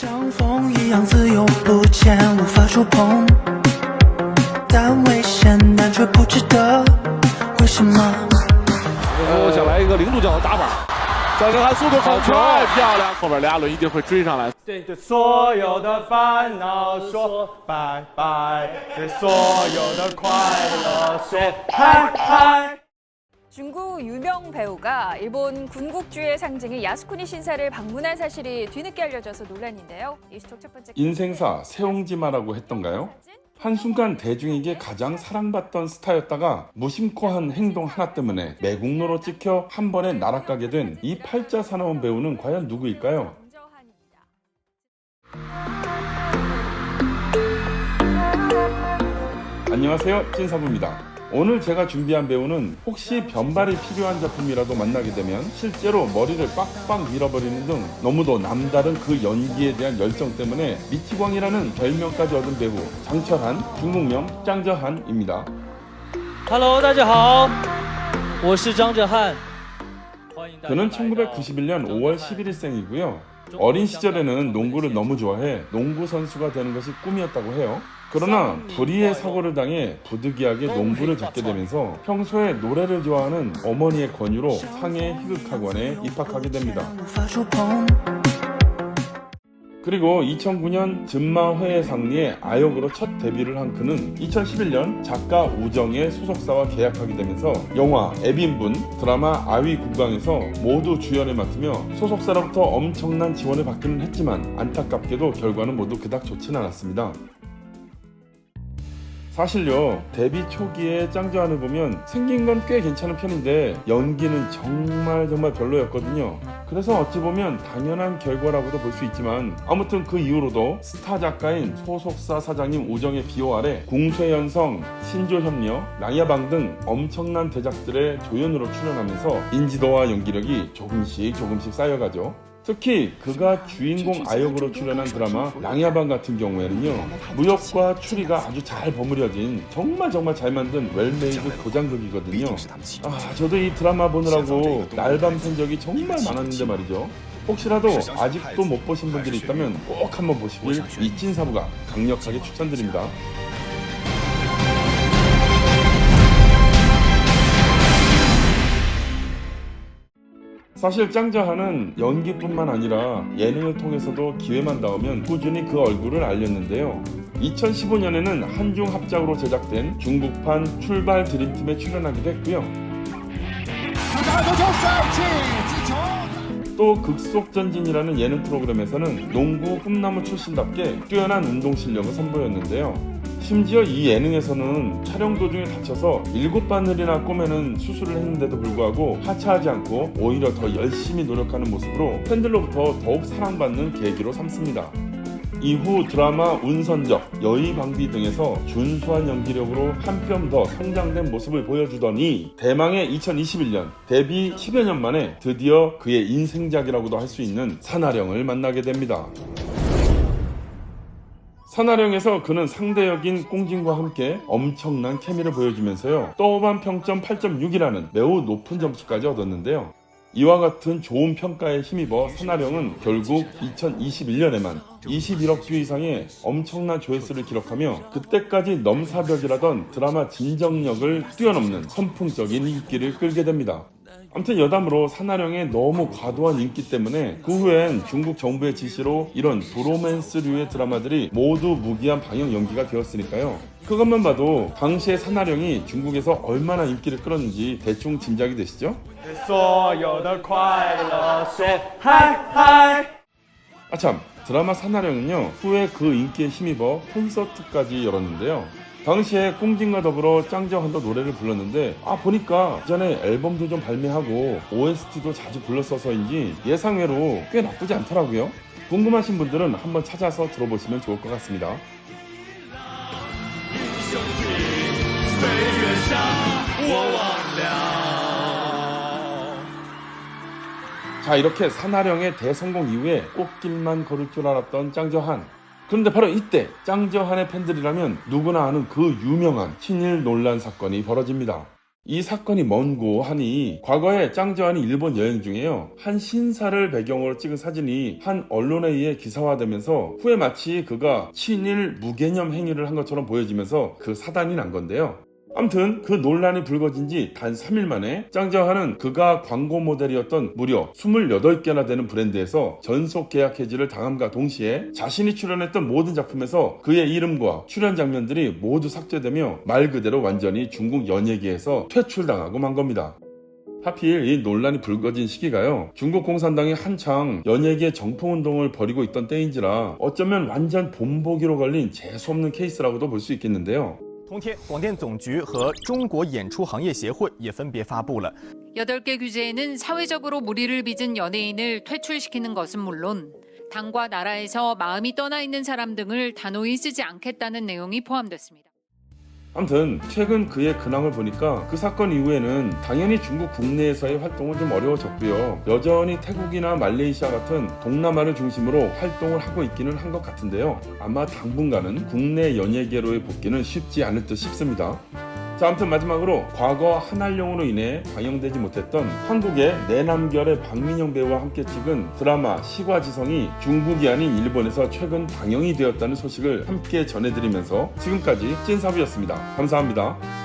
像风一样自由不见，无法触碰，但危险，但却不值得。为什么？我想来一个零度角的打法，张哲瀚速度好快，漂亮，后边俩轮一定会追上来。对对所有的烦恼说拜拜，对所有的快乐说嗨嗨。 중국 유명 배우가 일본 군국주의 상징인 야스쿠니 신사를 방문한 사실이 뒤늦게 알려져서 논란인데요. 첫 번째 인생사 세옹지마라고 했던가요? 한순간 대중에게 가장 사랑받던 스타였다가 무심코 한 행동 하나 때문에 매국노로 찍혀 한 번에 날아가게 된 이 팔자 사나운 배우는 과연 누구일까요? 안녕하세요 찐사부입니다 오늘 제가 준비한 배우는 혹시 변발이 필요한 작품이라도 만나게 되면 실제로 머리를 빡빡 밀어버리는 등 너무도 남다른 그 연기에 대한 열정 때문에 미치광이라는 별명까지 얻은 배우 장철한 중국명 짱저한입니다 Hello，大家好，我是张哲瀚。欢迎大家 그는 来到 1991년 5월 11일생이고요. 어린 시절에는 농구를 너무 좋아해 농구 선수가 되는 것이 꿈이었다고 해요. 그러나 불의의 사고를 당해 부득이하게 농부를 잡게 되면서 평소에 노래를 좋아하는 어머니의 권유로 상해 희극학원에 입학하게 됩니다. 그리고 2009년 즈마회의 상리에 아역으로 첫 데뷔를 한 그는 2011년 작가 우정의 소속사와 계약하게 되면서 영화 에빈분 드라마 아위 국방에서 모두 주연을 맡으며 소속사로부터 엄청난 지원을 받기는 했지만 안타깝게도 결과는 모두 그닥 좋진 않았습니다. 사실요 데뷔 초기에 짱저한을 보면 생긴 건 꽤 괜찮은 편인데 연기는 정말 정말 별로였거든요. 그래서 어찌 보면 당연한 결과라고도 볼 수 있지만 아무튼 그 이후로도 스타 작가인 소속사 사장님 우정의 비호 아래 궁쇠연성, 신조협력, 랑야방 등 엄청난 대작들의 조연으로 출연하면서 인지도와 연기력이 조금씩 조금씩 쌓여가죠 특히 그가 주인공 아역으로 출연한 드라마 랑야방 같은 경우에는요 무역과 추리가 아주 잘 버무려진 정말 정말 잘 만든 웰메이드 고장극이거든요. 아 저도 이 드라마 보느라고 날밤 샌 적이 정말 많았는데 말이죠. 혹시라도 아직도 못 보신 분들이 있다면 꼭 한번 보시길 이 찐사부가 강력하게 추천드립니다 사실 짱저하는 연기뿐만 아니라 예능을 통해서도 기회만 닿으면 꾸준히 그 얼굴을 알렸는데요. 2015년에는 한중 합작으로 제작된 중국판 출발 드림팀에 출연하기도 했고요. 또 극속전진이라는 예능 프로그램에서는 농구 꿈나무 출신답게 뛰어난 운동 실력을 선보였는데요. 심지어 이 예능에서는 촬영 도중에 다쳐서 일곱 바늘이나 꼬매는 수술을 했는데도 불구하고 하차하지 않고 오히려 더 열심히 노력하는 모습으로 팬들로부터 더욱 사랑받는 계기로 삼습니다. 이후 드라마 운선적, 여의방비 등에서 준수한 연기력으로 한 뼘 더 성장된 모습을 보여주더니 대망의 2021년 데뷔 10여 년 만에 드디어 그의 인생작이라고도 할 수 있는 산하령을 만나게 됩니다. 산하령에서 그는 상대 역인 꽁진과 함께 엄청난 케미를 보여주면서요. 떠오반 평점 8.6이라는 매우 높은 점수까지 얻었는데요. 이와 같은 좋은 평가에 힘입어 산하령은 결국 2021년에만 21억 뷰 이상의 엄청난 조회수를 기록하며 그때까지 넘사벽이라던 드라마 진정력을 뛰어넘는 선풍적인 인기를 끌게 됩니다. 아무튼 여담으로 산하령의 너무 과도한 인기 때문에 그 후엔 중국 정부의 지시로 이런 브로맨스류의 드라마들이 모두 무기한 방영 연기가 되었으니까요. 그것만 봐도 당시의 산하령이 중국에서 얼마나 인기를 끌었는지 대충 짐작이 되시죠? 对所有的快乐说嗨嗨。 아참 드라마 산하령은요 후에 그 인기에 힘입어 콘서트까지 열었는데요 당시에 꽁진과 더불어 짱저한도 노래를 불렀는데 아 보니까 전에 앨범도 좀 발매하고 OST도 자주 불렀어서인지 예상외로 꽤 나쁘지 않더라고요. 궁금하신 분들은 한번 찾아서 들어보시면 좋을 것 같습니다. 자 이렇게 산하령의 대성공 이후에 꽃길만 걸을 줄 알았던 짱저한 그런데 바로 이때 짱저한의 팬들이라면 누구나 아는 그 유명한 친일 논란 사건이 벌어집니다 이 사건이 먼고 하니 과거에 짱저한이 일본 여행 중에요. 한 신사를 배경으로 찍은 사진이 한 언론에 의해 기사화되면서 후에 마치 그가 친일 무개념 행위를 한 것처럼 보여지면서 그 사단이 난 건데요. 아무튼 그 논란이 불거진 지 단 3일 만에 짱저한은 그가 광고 모델이었던 무려 28개나 되는 브랜드에서 전속 계약 해지를 당함과 동시에 자신이 출연했던 모든 작품에서 그의 이름과 출연 장면들이 모두 삭제되며 말 그대로 완전히 중국 연예계에서 퇴출당하고 만 겁니다. 하필 이 논란이 불거진 시기가요. 중국 공산당이 한창 연예계 정통운동을 벌이고 있던 때인지라 어쩌면 완전 본보기로 걸린 재수없는 케이스라고도 볼 수 있겠는데요. 同天，广电总局和中国演出行业协会也分别发布了 8개 규제에는 사회적으로 무리를 빚은 연예인을 퇴출시키는 것은 물론 당과 나라에서 마음이 떠나 있는 사람 등을 단호히 쓰지 않겠다는 내용이 포함됐습니다. 아무튼 최근 그의 근황을 보니까 그 사건 이후에는 당연히 중국 국내에서의 활동은 좀 어려워졌고요. 여전히 태국이나 말레이시아 같은 동남아를 중심으로 활동을 하고 있기는 한 것 같은데요. 아마 당분간은 국내 연예계로의 복귀는 쉽지 않을 듯 싶습니다. 자, 아무튼 마지막으로 과거 한알령으로 인해 방영되지 못했던 한국의 내남결의 박민영 배우와 함께 찍은 드라마 시과지성이 중국이 아닌 일본에서 최근 방영이 되었다는 소식을 함께 전해드리면서 지금까지 찐사부였습니다. 감사합니다.